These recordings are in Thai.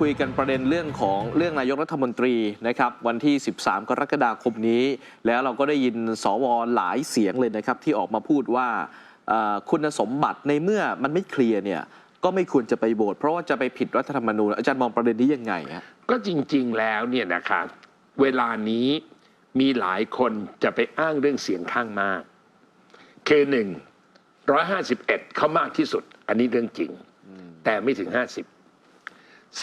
คุยกันประเด็นเรื่องของเรื่องนายกรัฐมนตรีนะครับวันที่ 13 กรกฎาคมนี้ แล้วเราก็ได้ยินสวหลายเสียงเลยนะครับ ที่ออกมาพูดว่าคุณสมบัติในเมื่อมันไม่เคลียร์เนี่ยก็ไม่ควรจะไปโหวตเพราะว่าจะไปผิดรัฐธรรมนูญอาจารย์มองประเด็นนี้ยังไงฮะก็จริงๆแล้วเนี่ยนะคะเวลานี้มีหลายคนจะไปอ้างเรื่องเสียงข้างมากคือหนึ่งร้อยห้าสิบเอ็ดเขามากที่สุด อันนี้เรื่องจริง แต่ไม่ถึงห้าสิบ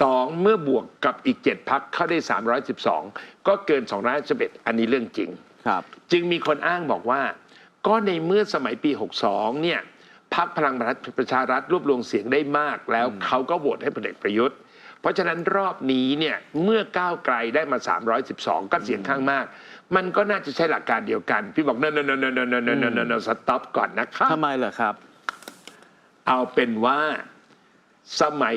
สองเมื่อบวกกับอีกเจ็ดพักเข้าได้สามร้อยสิบสองก็เกินสองร้อยสิบเอ็ดอันนี้เรื่องจริง ครับ จึงมีคนอ้างบอกว่า ก็ในเมื่อสมัยปี 62 เนี่ยพรรคพลังประชารัฐรวบรวมเสียงได้มาก แล้วเขาก็โหวตให้พลเอกประยุทธ์ เพราะฉะนั้นรอบนี้เนี่ยเมื่อก้าวไกลได้มา 312 ก็เสียงข้างมาก มันก็น่าจะใช้หลักการเดียวกัน พี่บอกเนนเนนเนนเนนเนนเนนสต็อปก่อนนะครับทำไมเหรอครับ เอาเป็นว่า สมัย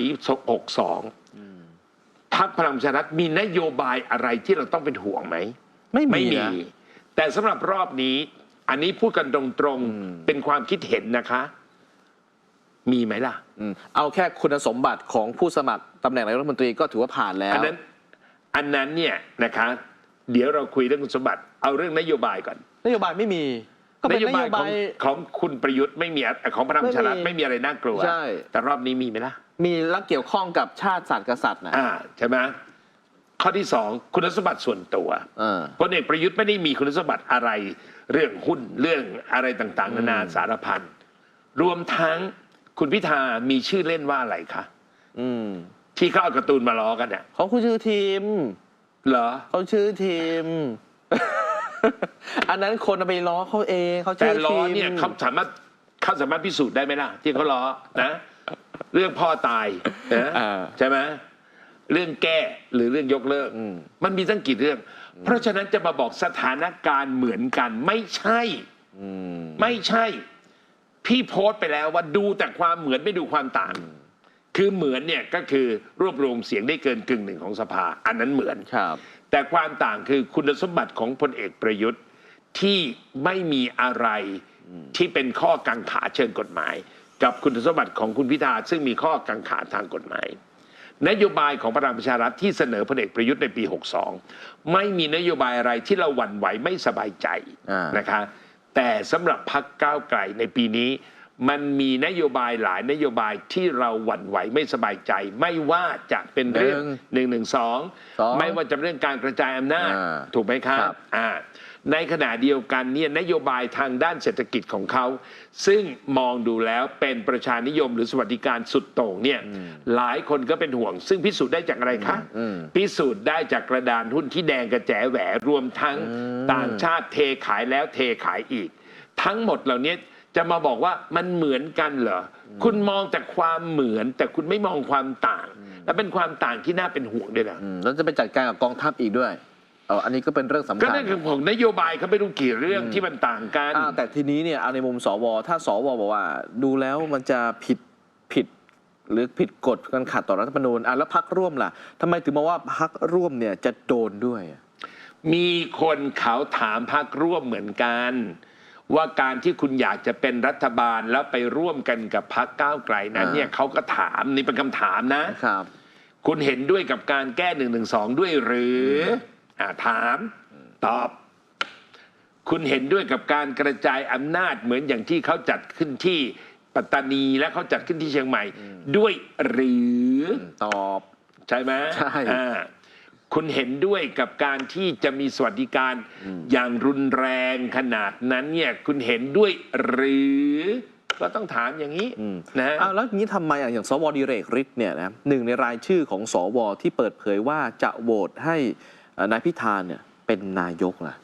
62พรรคพลังประชารัฐมีนโยบายอะไรที่เราต้องเป็นห่วงไหม ไม่ไม่มีมี นะแต่สำหรับรอบนี้ อันนี้พูดกันตรงๆ เป็นความคิดเห็นนะคะ มีไหมล่ะ อืมเอาแค่คุณสมบัติของผู้สมัครตำแหน่งนายกรัฐมนตรีก็ถือว่าผ่านแล้ว อันนั้นอันนั้นเนี่ยนะคะ เดี๋ยวเราคุยเรื่องคุณสมบัติ เอาเรื่องนโยบายก่อน นโยบายไม่มี ก็นเป็นโยนบาโยยขบาองยของคุณประยุทธ์ไม่มีอะของพลังประชารัฐไม่มีไม่มีอะไรน่ากลัว ใช่ แต่รอบนี้มีไหมล่ะ มีและเกี่ยวข้องกับชาติศาสตร์กษัตริย์นะอ่าใช่ไหมข้อที่สองคุณสมบัติส่วนตัวเออ พลเอกประยุทธ์ไม่ได้มีคุณสมบัติอะไร เรื่องหุ้นเรื่องอะไรต่างๆ นานาสารพันรวมทั้งคุณพิธามีชื่อเล่นว่าอะไรคะอืมที่เขาเอาการ์ตูนมาล้อกันเนี่ยเขาคือชื่อทีมเหรอ เขาชื่อทีม อันนั้นคนเอาไปล้อเขาเองเขาแต่ชื่อล้อทีมเนี่ยเขาสามารถเขาสามารถพิสูจน์ได้ไหมล่ะ ที่เขาล้อนะ เรื่องพ่อตายนะอ่า ใช่ไหมเรื่องแก้หรือเรื่องยกเลิกอืมมันมีตั้งกี่เรื่อง เพราะฉะนั้นจะมาบอกสถานการณ์เหมือนกันไม่ใช่ อืมไม่ใช่ พี่โพสต์ไปแล้วว่าดูแต่ความเหมือนไม่ดูความต่าง คือเหมือนเนี่ยก็คือรวบรวมเสียงได้เกินกึ่งหนึ่งของสภา อันนั้นเหมือน ครับ แต่ความต่างคือคุณสมบัติของพลเอกประยุทธ์ที่ไม่มีอะไรที่เป็นข้อกังขาเชิงกฎหมาย กับคุณสมบัติของคุณพิธาซึ่งมีข้อกังขาทางกฎหมาย นโยบายของพลังประชารัฐที่เสนอพลเอกประยุทธ์ในปี 62 ไม่มีนโยบายอะไรที่เราหวั่นไหวไม่สบายใจอ่านนะคะแต่สำหรับพักก้าวไกลในปีนี้ มันมีนโยบายหลายนโยบายที่เราหวั่นไหวไม่สบายใจ ไม่ว่าจะเป็นเรื่องหนึ่งหนึ่งสองสองไม่ว่าจะเป็นเรื่องการกระจายอำนาจอ่าถูกไหมครับครับอ่าในขณะเดียวกันเนี่ยนโยบายทางด้านเศรษฐกิจของเขา ซึ่งมองดูแล้วเป็นประชานิยมหรือสวัสดิการสุดโต่งเนี่ยหลายคนก็เป็นห่วง ซึ่งพิสูจน์ได้จากอะไรคะอืมพิสูจน์ได้จากกระดานหุ้นที่แดงกระแจแหวรวมทั้งอืมต่างชาติเทขายแล้วเทขายอีก ทั้งหมดเหล่านี้ จะมาบอกว่ามันเหมือนกันเหรออคุณมองแต่ความเหมือน แต่คุณไม่มองความต่าง และเป็นความต่างที่น่าเป็นห่วงด้วยนะอืมแล้วจะไปจัดการกับกองทัพอีกด้วยเอออันนี้ก็เป็นเรื่องสำก็คัญนั่นคือของนโยบายเขาไม่รู้กี่เรื่องที่มันต่างกัน อ่าแต่ทีนี้เนี่ยเอาในมุมสว ถ้าสวบอกว่า ดูแล้วมันจะผิดผิด หรือผิดกฎกันขัดต่อรัฐธรรมนูญอะแล้วพักร่วมล่ะทำไมถึงมาว่าพักร่วมเนี่ยจะโดนด้วยอะมีคนเขาถามพักร่วมเหมือนกัน ว่าการที่คุณอยากจะเป็นรัฐบาลแล้วไปร่วมกันกับพักก้าวไกลนั้นอ่าเนี่ยเขาก็ถามนี่เป็นคำถามนะครับ คุณเห็นด้วยกับการแก้หนึ่งหนึ่งสองด้วยหรืออ่าถามตอบ คุณเห็นด้วยกับการกระจายอำนาจเหมือนอย่างที่เขาจัดขึ้นที่ปัตตานีและเขาจัดขึ้นที่เชียงใหม่ ด้วยหรือตอบ ใช่ไหมใช่อ่า คุณเห็นด้วยกับการที่จะมีสวัสดิการอย่างรุนแรงขนาดนั้นเนี่ยคุณเห็นด้วยหรือก็ต้องถามอย่างนี้อืมนะอ้าวแล้วอย่างนี้ทำไมอะอย่างสวดิเรกฤทธิ์เนี่ยนะหนึ่งในรายชื่อของสวที่เปิดเผยว่าจะโหวตให้เอ่อนายพิธาเนี่ยเป็นนายกล่ะ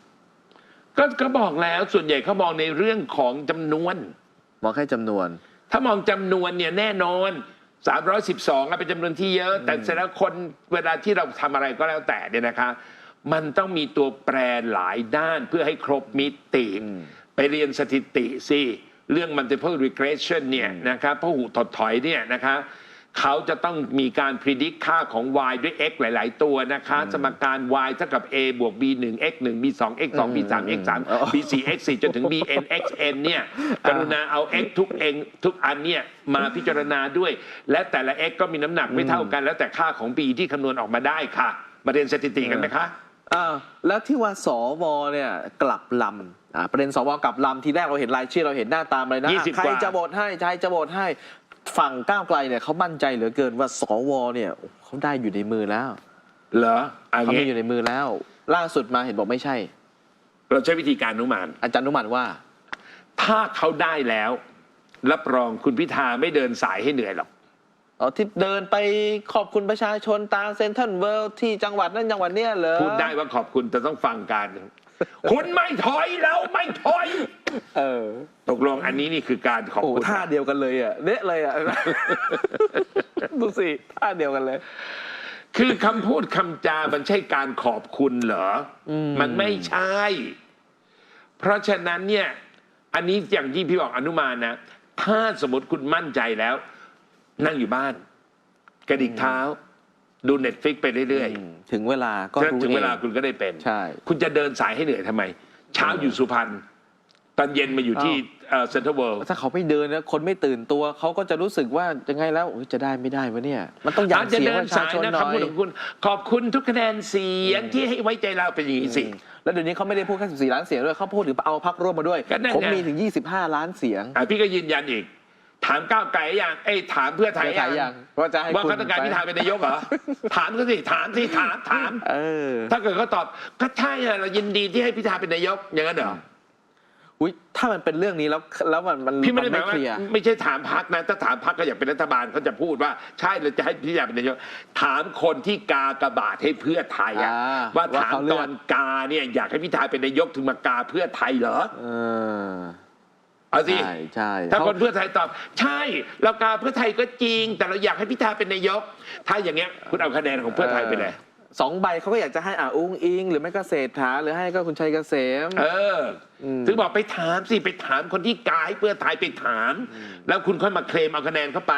ก็ก็บอกแล้วส่วนใหญ่เขามองในเรื่องของจำนวนมองแค่จำนวน ถ้ามองจำนวนเนี่ยแน่นอน 312อะเป็นจำนวนที่เยอะ แต่เสร็จแล้วคนเวลาที่เราทำอะไรก็แล้วแต่เนี่ยนะคะ มันต้องมีตัวแปรหลายด้านเพื่อให้ครบมิติอืมไปเรียนสถิติสิ เรื่อง multiple regression เนี่ยนะครับพหูถดถอยเนี่ยนะคะ เขาจะต้องมีการพิจิตรค่าของ y ด้วย x หลาย ๆ ตัวนะคะ สมการ y เท่ากับ a บวก b 1 x 1 b 2 x 2 b 3 x 3 b 4 x 4จนถึง b n x n เนี่ยกรุณาเอา x ทุกเองทุกอันเนี่ยมาพิจารณาด้วย และแต่ละ x ก็มีน้ำหนักไม่เท่ากัน แล้วแต่ค่าของ b ที่คำนวณออกมาได้ค่ะ มาเรียนสถิติกันไหมคะอ้าวแล้วที่ว่าสวเนี่ยกลับลำอ่าประเด็นสวกลับลำทีแรกเราเห็นรายชื่อเราเห็นหน้าตามเลยนะ 20ใครกว่า จะโหวตให้ใครจะโหวตให้ ฝั่งก้าวไกลเนี่ยเขามั่นใจเหลือเกินว่าสวเนี่ยเขาได้อยู่ในมือแล้วเหรออันเขานี้มีอยู่ในมือแล้ว ล่าสุดมาเห็นบอกไม่ใช่ เราใช้วิธีการอนุมาน อาจารย์นุมันว่า ถ้าเขาได้แล้ว รับรองคุณพิธาไม่เดินสายให้เหนื่อยหรอก อ๋อที่เดินไปขอบคุณประชาชนตามเซนทรัลเวิลด์ที่จังหวัดนั้นจังหวัดเนี้ยเหรอพูดได้ว่าขอบคุณแต่ต้องฟังการ คุณไม่ถอยเราไม่ถอย เออตกลงอันนี้นี่คือการขอบโอ้คุณ ท่าเดียวกันเลยอะเละเลยอะ ดูสิท่าเดียวกันเลย คือคำพูดคำจา มันใช่การขอบคุณเหรออมมันไม่ใช่ เพราะฉะนั้นเนี่ย อันนี้อย่างที่พี่บอกอนุมานนะ ถ้าสมมติคุณมั่นใจแล้ว นั่งอยู่บ้าน กระดิกเท้า ดูเน็ตฟิกไปเรื่อยมถึงเวลาๆก็ฉะนั้นรู้ถึงเวลาองคุณก็ได้เป็นใช่คุณจะเดินสายให้เหนื่อยทำไม เช้าอยู่สุพรรณตอนเย็นมาอยู่ที่เซ็นทรัลเวิลด์ถ้าเขาไม่เดินนะคนไม่ตื่นตัวเขาก็จะรู้สึกว่ายังไงแล้วโอ้ยจะได้ไม่ได้วะเนี่ย มันต้องยัอานจจะเสียงเดิปนระชาสายชนนะหน่คำอพูดยของคุณ ขอบคุณทุกคะแนนเสียงที่ให้ไว้ใจเราเป็นอย่างนี้สิแล้วเดี๋ยวนี้เขาไม่ได้พูดแค่14 ล้านเสียงด้วยเขาพูดถึงเอาพักร่วมมาด้วยก็นั่นไงผมมีถึง 25 ล้านเสียงอะพี่ก็ยืนยันอีก ถามก้าวไก่ยังเอ้ยถามเพื่อไทยเพื่อไทยยัยังงว่าจะให้ว่าคุณเขาต้องการไปพิธาเป็นนายกเหรอ ถามเขาสิถามสิถามถาม เออ ถ้าเกิดเขาตอบก็ใช่อะเรายินดีที่ให้พิธาเป็นนายกอย่างนั้นเหรออุ้ยถ้ามันเป็นเรื่องนี้แล้วแล้วมันมันพี่ไม่ได้หนมายว่าเคลียร์ ไม่ใช่ถามพักนะ ถ้าถามพักก็อยากเป็นรัฐบาลเขาจะพูดว่าใช่เราจะให้พิธาเป็นนายก ถามคนที่กากระบาดให้เพื่อไทยอะอ่าว่าว่าถามเขาเลืตอก อนกาเนี่ยอยากให้พิธาเป็นนายกถึงมากาเพื่อไทยเหรอ เออ เอาสิ ใช่ใช่ถ้าเขาคนเพื่อไทยตอบ ใช่ เรากาเพื่อไทยก็จริง แต่เราอยากให้พิธาเป็นนายก ถ้าอย่างเงี้ยคุณเอาคะแนนของเพื่อไทยไปเลย สองใบเขาก็อยากจะให้อ่าอุ้งอิง หรือไม่ก็เศรษฐาหรือให้ก็คุณชัยเกษม เอออม ถึงบอกไปถามสิไปถามคนที่กาให้เพื่อไทยไปถาม แล้วคุณค่อยมาเคลมเอาคะแนนเข้าไป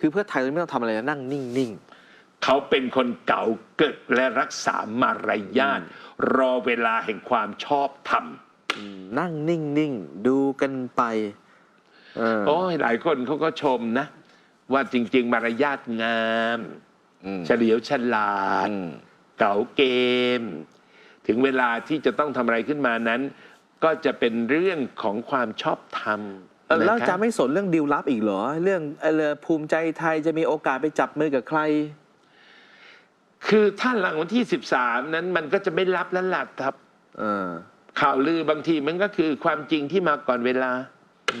คือเพื่อไทยไม่ต้องทำอะไรนะนั่งนิ่ง เขาเป็นคนเก่าเกิดและรักษามารยาทรอเวลาแห่งความชอบธรรมๆ นั่งนิ่งๆ ดูกันไปเออโอ้ยหลายคนเขาก็ชมนะ ว่าจริง ๆ มารยาทงาม อืมเฉลียวฉลาด อืมเก๋าเกม ถึงเวลาที่จะต้องทำอะไรขึ้นมานั้น ก็จะเป็นเรื่องของความชอบธรรมเออแล้วนคจะไม่สนเรื่องดีลลับอีกเหรอ เรื่องเออภูมิใจไทยจะมีโอกาสไปจับมือกับใคร คือถ้าหลังวันที่ 13 นั้นมันก็จะไม่รับแล้วล่ะครับ เออ ข่าวลือบางทีมันก็คือความจริงที่มาก่อนเวลา อื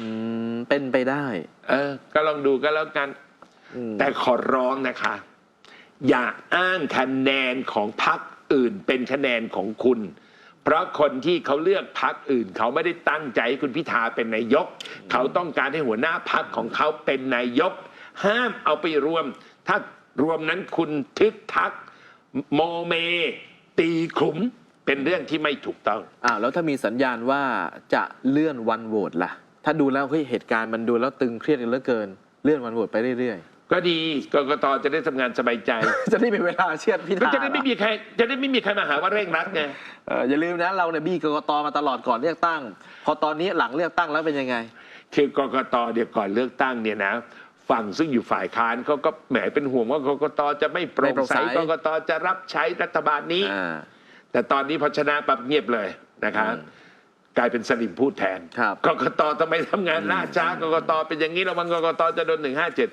มเป็นไปได้ เออ ก็ลองดูก็แล้วกัน อืม แต่ขอร้องนะคะ อย่าอ้างคะแนนของพรรคอื่นเป็นคะแนนของคุณ เพราะคนที่เขาเลือกพรรคอื่น เขาไม่ได้ตั้งใจให้คุณพิธาเป็นนายก เขาต้องการให้หัวหน้าพรรคของเขาเป็นนายก ห้ามเอาไปรวม ถ้ารวมนั้นคุณทึกทัก โมเม ตีขลุม เป็นเรื่องที่ไม่ถูกต้อง อ้าวแล้วถ้ามีสัญญาณว่าจะเลื่อนวันโหวตล่ะ ถ้าดูแล้วเฮ้ยเหตุการณ์มันดูแล้วตึงเครียดกันเหลือเกิน เลื่อนวันโหวตไปเรื่อยก็ดีกกตจะได้ทำงานสบายใจ ๆ จะได้เป็นเวลาเชียดพิก็ธาจะได้ไม่มีใครจะได้ไม่มีใครมาหาว่าเร่งรัดไง เอออย่าลืมนะเราเนี่ยบี้กกตมาตลอดก่อนเลือกตั้ง พอตอนนี้หลังเลือกตั้งแล้วเป็นยังไง คือกกตเดี๋ยวก่อนเลือกตั้งเนี่ยนะฝั่งซึ่งอยู่ฝ่ายค้านเขาก็แหมเป็นห่วงว่ากกตจะไม่โปร่ไม่งโปร่งใสใส กกตจะรับใช้รัฐบาลนี้ อ่า แต่ตอนนี้พอชนะปั๊บเงียบเลยนะคะอืมกลายเป็นสลิมพูดแทนครับกกตทำไมทำงานล่าช้ากกตเป็นอย่างนี้แล้วมันกกตจะโดนหนึ่งห้าเจ็ด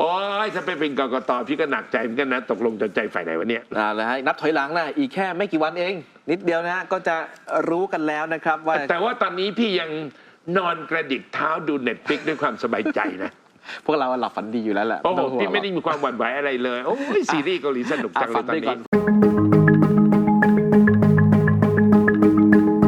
โอ้ยถ้าไปเป็นกกตพี่ก็หนักใจเหมือนกันนะ ตกลงจะใจฝ่ายไหนวะเนี่ยอ่าเลยฮะนับถอยหลังนะอีกแค่ไม่กี่วันเอง นิดเดียวนะก็จะรู้กันแล้วนะครับว่า แต่ว่าตอนนี้พี่ยังนอนกระดิกเท้าดูเน็ตฟิกด้วยความสบายใจนะพวกเราหลับฝันดีอยู่แล้วแหละโอ้โหไต้องห่วงพี่ไม่ได้มีความหวั่นไหวอะไรเลยโอ้ยซีรีส์เกาหลีสนุกอะจังเลฝัยนตอนดีก่อนี้น